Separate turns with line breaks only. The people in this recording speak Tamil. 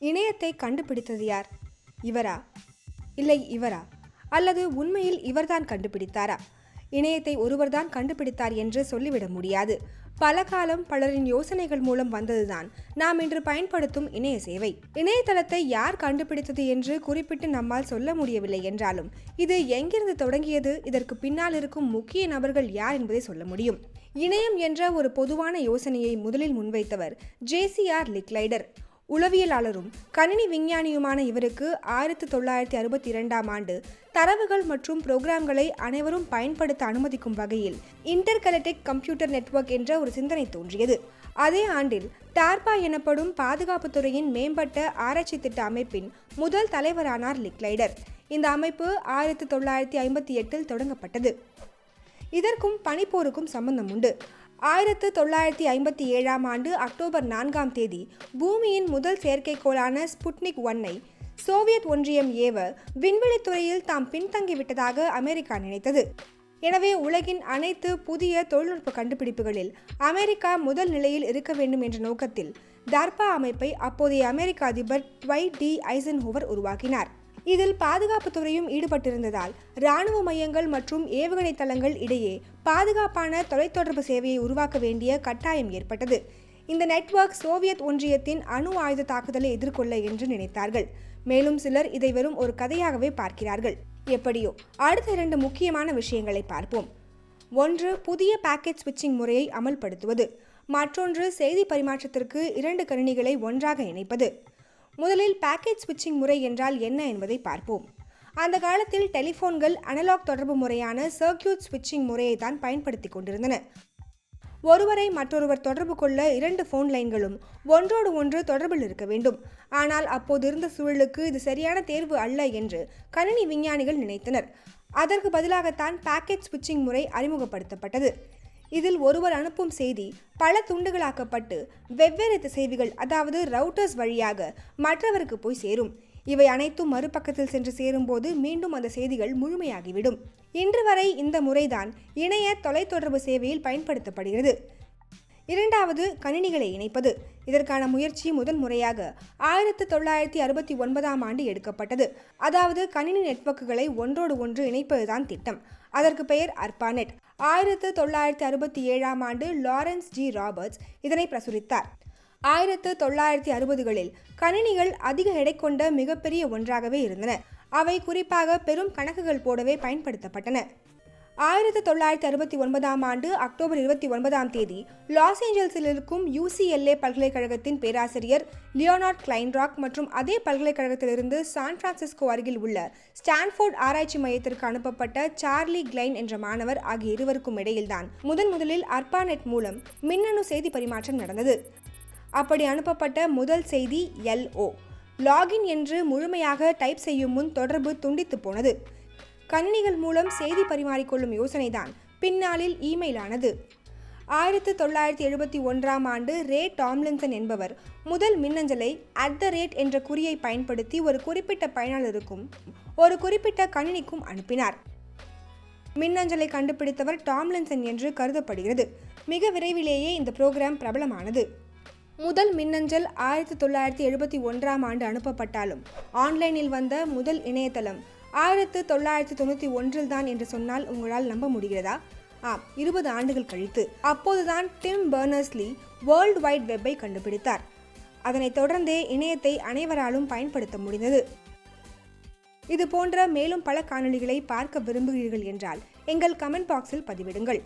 இணையத்தை கண்டுபிடித்தது யார்? இவரா? இல்லை இவரா? அல்லது உண்மையில் இவர்தான் கண்டுபிடித்தாரா? இணையத்தை ஒருவர்தான் கண்டுபிடித்தார் என்று சொல்லிவிட முடியாது. பல காலம் பலரின் யோசனைகள் மூலம் வந்ததுதான் நாம் இன்று பயன்படுத்தும் இணைய சேவை. இணையதளத்தை யார் கண்டுபிடித்தது என்று குறிப்பிட்டு நம்மால் சொல்ல முடியவில்லை என்றாலும் இது எங்கிருந்து தொடங்கியது? இதற்கு பின்னால் இருக்கும் முக்கிய நபர்கள் யார் என்பதை சொல்ல முடியும். இணையம் என்ற ஒரு பொதுவான யோசனையை முதலில் முன்வைத்தவர் ஜேசிஆர் லிக்லைடர். உளவியலாளரும் கணினி விஞ்ஞானியுமான இவருக்கு ஆயிரத்தி தொள்ளாயிரத்தி அறுபத்தி இரண்டாம் ஆண்டு தரவுகள் மற்றும் புரோகிராம்களை அனைவரும் பயன்படுத்த அனுமதிக்கும் வகையில் இன்டர்கலெக்டிக் கம்ப்யூட்டர் நெட்வொர்க் என்ற ஒரு சிந்தனை தோன்றியது. அதே ஆண்டில் டார்பா எனப்படும் பாதுகாப்புத்துறையின் மேம்பட்ட ஆராய்ச்சி திட்ட அமைப்பின் முதல் தலைவரானார் லிக்லைடர். இந்த அமைப்பு ஆயிரத்தி தொள்ளாயிரத்தி ஐம்பத்தி எட்டில் தொடங்கப்பட்டது. இதற்கும் பனிப்போருக்கும் சம்பந்தம் உண்டு. ஆயிரத்து தொள்ளாயிரத்தி ஐம்பத்தி ஏழாம் ஆண்டு அக்டோபர் நான்காம் தேதி பூமியின் முதல் செயற்கைக்கோளான ஸ்புட்னிக் ஒன்னை சோவியத் ஒன்றியம் ஏவ விண்வெளித் துறையில் தாம் பின்தங்கிவிட்டதாக அமெரிக்கா நினைத்தது. எனவே உலகின் அனைத்து புதிய தொழில்நுட்ப கண்டுபிடிப்புகளில் அமெரிக்கா முதல் நிலையில் இருக்க வேண்டும் என்ற நோக்கத்தில் தர்பா அமைப்பை அப்போதைய அமெரிக்க அதிபர் ட்வை டி ஐசன்ஹோவர் உருவாக்கினார். இதில் பாதுகாப்புத்துறையும் ஈடுபட்டிருந்ததால் இராணுவ மையங்கள் மற்றும் ஏவுகணை தளங்கள் இடையே பாதுகாப்பான தொலைத்தொடர்பு சேவையை உருவாக்க வேண்டிய கட்டாயம் ஏற்பட்டது. இந்த நெட்வொர்க் சோவியத் ஒன்றியத்தின் அணு ஆயுத தாக்குதலை எதிர்கொள்ள என்று நினைத்தார்கள். மேலும் சிலர் இதை வெறும் ஒரு கதையாகவே பார்க்கிறார்கள். எப்படியோ அடுத்த இரண்டு முக்கியமான விஷயங்களை பார்ப்போம். ஒன்று புதிய பேக்கெட் ஸ்விட்சிங் முறையை அமல்படுத்துவது. மற்றொன்று செய்தி பரிமாற்றத்திற்கு இரண்டு கணினிகளை ஒன்றாக இணைப்பது. முதலில் பாக்கெட் ஸ்விட்சிங் முறை என்றால் என்ன என்பதை பார்ப்போம். அந்த காலத்தில் டெலிஃபோன்கள் அனலாக் தொடர்பு முறையான சர்க்கியூட் ஸ்விட்சிங் முறையை தான் பயன்படுத்தி கொண்டிருந்தன. ஒருவரை மற்றொருவர் தொடர்பு கொள்ள இரண்டு ஃபோன் லைன்களும் ஒன்றோடு ஒன்று தொடர்பில் இருக்க வேண்டும். ஆனால் அப்போது இருந்த சூழலுக்கு இது சரியான தேர்வு அல்ல என்று கணினி விஞ்ஞானிகள் நினைத்தனர். அதற்கு பதிலாகத்தான் பாக்கெட் ஸ்விட்சிங் முறை அறிமுகப்படுத்தப்பட்டது. இதில் ஒருவர் அனுப்பும் செய்தி பல துண்டுகளாக்கப்பட்டு வெவ்வேறு திசைவிகள் அதாவது ரவுட்டர்ஸ் வழியாக மற்றவருக்கு போய் சேரும். இவை அனைத்தும் மறுபக்கத்தில் சென்று சேரும்போது மீண்டும் அந்த செய்திகள் முழுமையாகிவிடும். இன்று வரை இந்த முறைதான் இணைய தொலைத்தொடர்பு சேவையில் பயன்படுத்தப்படுகிறது. இரண்டாவது கணினிகளை இணைப்பது. இதற்கான முயற்சி முதன் முறையாக ஆயிரத்து தொள்ளாயிரத்தி அறுபத்தி ஒன்பதாம் ஆண்டு எடுக்கப்பட்டது. அதாவது கணினி நெட்வொர்க்குகளை ஒன்றோடு ஒன்று இணைப்பதுதான் திட்டம். அதற்கு பெயர் அர்பானெட். ஆயிரத்து தொள்ளாயிரத்தி அறுபத்தி ஏழாம் ஆண்டு லாரன்ஸ் ஜி ராபர்ட்ஸ் இதனை பிரசுரித்தார். ஆயிரத்து தொள்ளாயிரத்தி அறுபதுகளில் கணினிகள் அதிக எடை கொண்ட மிகப்பெரிய ஒன்றாகவே இருந்தன. அவை குறிப்பாக பெரும் கணக்குகள் போடவே பயன்படுத்தப்பட்டன. ஆயிரத்தி தொள்ளாயிரத்தி அறுபத்தி ஒன்பதாம் ஆண்டு அக்டோபர் இருபத்தி ஒன்பதாம் தேதி லாஸ் ஏஞ்சல்ஸில் இருக்கும் யூசிஎல்ஏ பல்கலைக்கழகத்தின் பேராசிரியர் லியோனார்ட் கிளைன்ராக் மற்றும் அதே பல்கலைக்கழகத்திலிருந்து சான் பிரான்சிஸ்கோ அருகில் உள்ள ஸ்டான்ஃபோர்ட் ஆராய்ச்சி மையத்திற்கு அனுப்பப்பட்ட சார்லி கிளைன் என்ற மாணவர் ஆகிய இருவருக்கும் இடையில்தான் முதன் முதலில் அர்பானெட் மூலம் மின்னணு செய்தி பரிமாற்றம் நடந்தது. அப்படி அனுப்பப்பட்ட முதல் செய்தி எல்ஓ லாகின் என்று முழுமையாக டைப் செய்யும் முன் தொடர்பு துண்டித்து போனது. கணினிகள் மூலம் செய்தி பரிமாறிக்கொள்ளும் யோசனைதான் பின்னாளில் இமெயில் ஆனது ஆயிரத்து தொள்ளாயிரத்தி எழுபத்தி ஒன்றாம் ஆண்டு ரே. டாம்லின்சன் என்பவர் முதல் மின்னஞ்சலை அட் த ரேட் என்ற குறியை பயன்படுத்தி ஒரு குறிப்பிட்ட பயனாளருக்கும் ஒரு குறிப்பிட்ட கணினிக்கும் அனுப்பினார். மின்னஞ்சலை கண்டுபிடித்தவர் டாம்லின்சன் என்று கருதப்படுகிறது. மிக விரைவிலேயே இந்த புரோகிராம் பிரபலமானது. முதல் மின்னஞ்சல் ஆயிரத்தி தொள்ளாயிரத்தி எழுபத்தி ஒன்றாம் ஆண்டு அனுப்பப்பட்டாலும் ஆன்லைனில் வந்த முதல் இணையதளம் ஆயிரத்து தொள்ளாயிரத்து தொண்ணூற்றி ஒன்றில் தான் என்று சொன்னால் உங்களால் நம்ப முடிகிறதா? ஆம் இருபது ஆண்டுகள் கழித்து. அப்போதுதான் Tim Berners Lee world wide வெப்பை கண்டுபிடித்தார். அதனைத் தொடர்ந்தே இணையத்தை அனைவராலும் பயன்படுத்த முடிந்தது. இது போன்ற மேலும் பல காணொளிகளை பார்க்க விரும்புகிறீர்கள் என்றால் எங்கள் கமெண்ட் பாக்ஸில் பதிவிடுங்கள்.